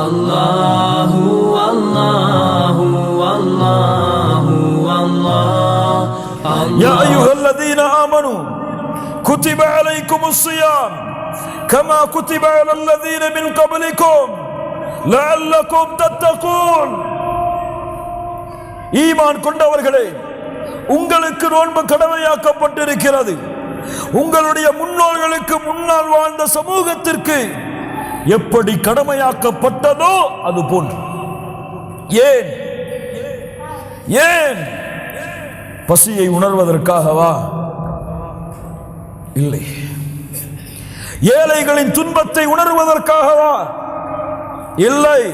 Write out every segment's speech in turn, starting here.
الله والله والله والله يا أيها الذين آمنوا كتب عليكم الصيام كما كتب على الذين من قبلكم لعلكم تتقون ஈமான் கொண்டவர்களே உங்களுக்கு நோன்பு கடமையாக்கப்பட்டிருக்கிறது உங்களுடைய முன்னோர்களுக்கு முன்னால் வாழ்ந்த சமூகத்திற்கு எப்படி கடமையாக்கப்பட்டதோ அது போன்று. ஏன்? ஏன்? பசியை உணர்வதற்காகவா? இல்லை. ஏழைகளின் துன்பத்தை உணர்வதற்காகவா? இல்லை.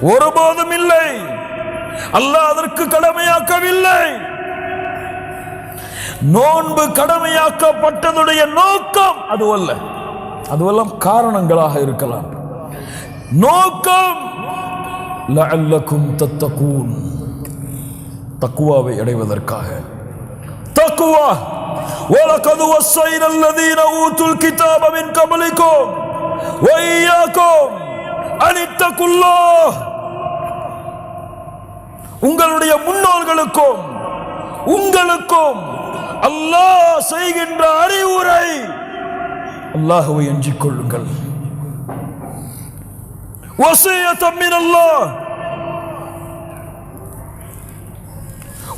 ஒருபோதும் இல்லை. அல்லாஹ் அதற்கு கடமையாக்கவில்லை. நோன்பு கடமையாக்கப்பட்டதுடைய நோக்கம் அது அல்ல அதுவெல்லாம் காரணங்களாக இருக்கலாம் நோக்கம் லஅல்லக்கும் தத்தகூன் தக்குவாவை அடைவதற்காக தக்குவா وَلَقَدْ وَصَّيْنَا الَّذِينَ أُوتُوا الْكِتَابَ مِنْ قَبْلِكُمْ وَإِيَّاكُمْ أَنِ اتَّقُوا اللَّهَ உங்களுடைய முன்னோர்களுக்கும் உங்களுக்கும் அல்லாஹ் செய்கின்ற அறிவுரை அல்லாஹுவை அஞ்சிக் கொள்ளுங்கள் وصية من الله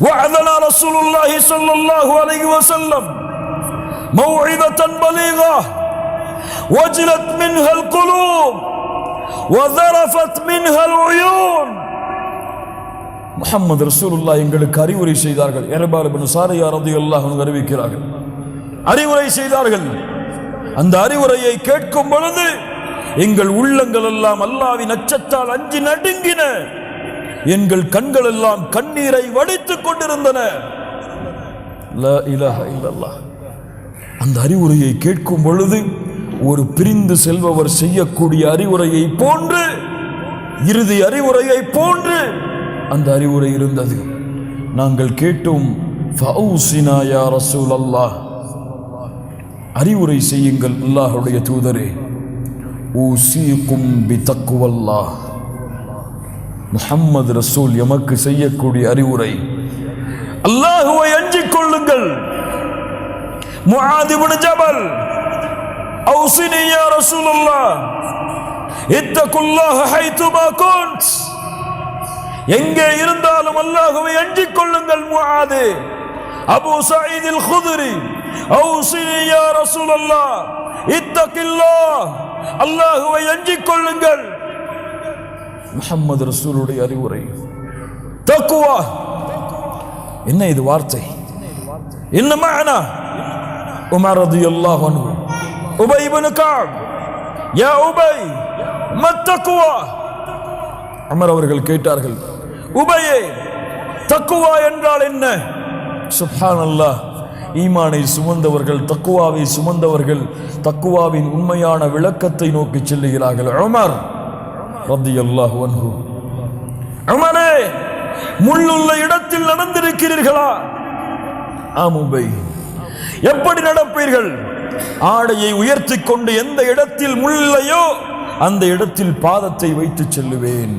وعدنا رسول الله صلى الله عليه وسلم موعظة بليغة وجلت منها القلوب وذرفت منها العيون முஹம்மது ரசூலுல்லாஹ் எங்களுக்கு அறிவுரை செய்தார்கள் எரபால் பின் சாரியா ரலியல்லாஹு அன்ஹு அறிவிக்கிறார்கள் அறிவுரை செய்தார்கள் அந்த அறிவுரையை கேட்கும் பொழுது எங்கள் உள்ளங்கள் எல்லாம் அல்லாவின் அச்சத்தால் அஞ்சி நடுங்கின. எங்கள் கண்கள் எல்லாம் கண்ணீரை வடித்துக் கொண்டிருந்தன. அந்த அறிவுரையை கேட்கும் பொழுது ஒரு பிரிந்து செல்பவர் செய்யக்கூடிய அறிவுரையை போன்று இறுதி அறிவுரையை போன்று அந்த அறிவுரை இருந்தது. நாங்கள் கேட்டோம் ஃபவுசினா யா ரசூல் அல்லாஹ் அறிவுரை செய்யுங்கள் அல்லாஹுடைய தூதரே. ஊசிக்கும் பி தக்குவல்லாஹ் முஹம்மது ரசூல் எமக்கு செய்யக்கூடிய அறிவுரை. அல்லாஹுவை அஞ்சிக் கொள்ளுங்கள் முஆத் ஜபல். அவுசினியா ரசூலுல்லா இத்தகுல்லாஹ ஹைதுபா குன்ட் எங்கே இருந்தாலும் அல்லாஹுவை அஞ்சிக் கொள்ளுங்கள் முஆது அபூ சயீத் குதிரி. அவுசினி யா ரசூலுல்லாஹ். இத்தகில்லாஹ். அல்லாஹுவை அஞ்சிக் கொள்ளுங்கள் முஹம்மது ரசூலுடைய அறிவுரை. தக்குவா என்ன இது வார்த்தை? என்ன மஅனா உமர் ரலியல்லாஹு அன்ஹு. உபை இப்னு கஅப் யா உபை மத்தக்குவா அமர் அவர்கள் கேட்டார்கள் உபையே தக்குவா என்றால் என்ன? சுப்ஹானல்லாஹ். ஈமானை சுமந்தவர்கள் தக்குவாவை சுமந்தவர்கள் தக்குவாவின் உண்மையான விளக்கத்தை நோக்கி செல்லுகிறார்கள். உமர் ரத்தி அல்லாஹ் உமரே முள்ளுள்ள இடத்தில் நடந்திருக்கிறீர்களா? ஆமுபை எப்படி நடப்பீர்கள்? ஆடையை உயர்த்தி கொண்டு எந்த இடத்தில் முள்ளையோ அந்த இடத்தில் பாதத்தை வைத்து செல்லுவேன்.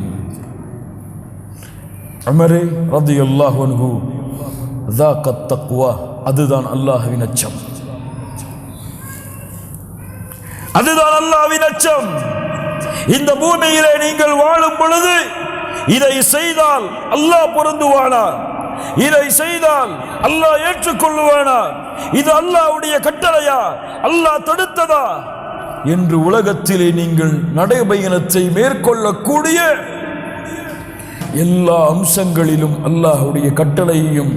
அமரே ரதி அல்லாஹ் தக்குவா அதுதான் அல்லாஹுவின் அச்சம். அதுதான் அல்லாஹ்வின் அச்சம். இந்த பூமியிலே நீங்கள் வாழும் பொழுது இதை செய்தால் அல்லாஹ் பொருந்துவானா? இதை செய்தால் அல்லாஹ் ஏற்றுக்கொள்ளுவானா? இது அல்லாஹ்வுடைய கட்டளையா? அல்லாஹ் தடுத்ததா? என்று உலகத்திலே நீங்கள் நடைபயணத்தை மேற்கொள்ளக்கூடிய எல்லா அம்சங்களிலும் அல்லாஹுடைய கட்டளையையும்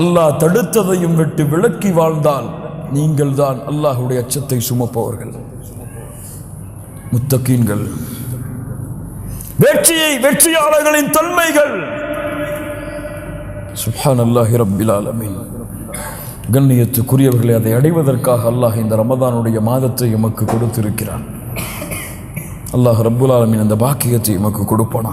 அல்லாஹ் தடுத்ததையும் விட்டு விளக்கி வாழ்ந்தால் நீங்கள் தான் அல்லாஹுடைய அச்சத்தை சுமப்பவர்கள். முத்தகீன்கள். வெற்றியை வெற்றியாளர்களின் தன்மைகள். சுஹான் அல்லாஹி ரப்பில் ஆலமீன். கண்ணியத்துக்குரியவர்களை அதை அடைவதற்காக அல்லாஹ் இந்த ரமதானுடைய மாதத்தை எமக்கு கொடுத்திருக்கிறான். அல்லாஹ் ரப்புல் ஆலமின் அந்த பாக்கியத்தை எமக்கு கொடுப்பானா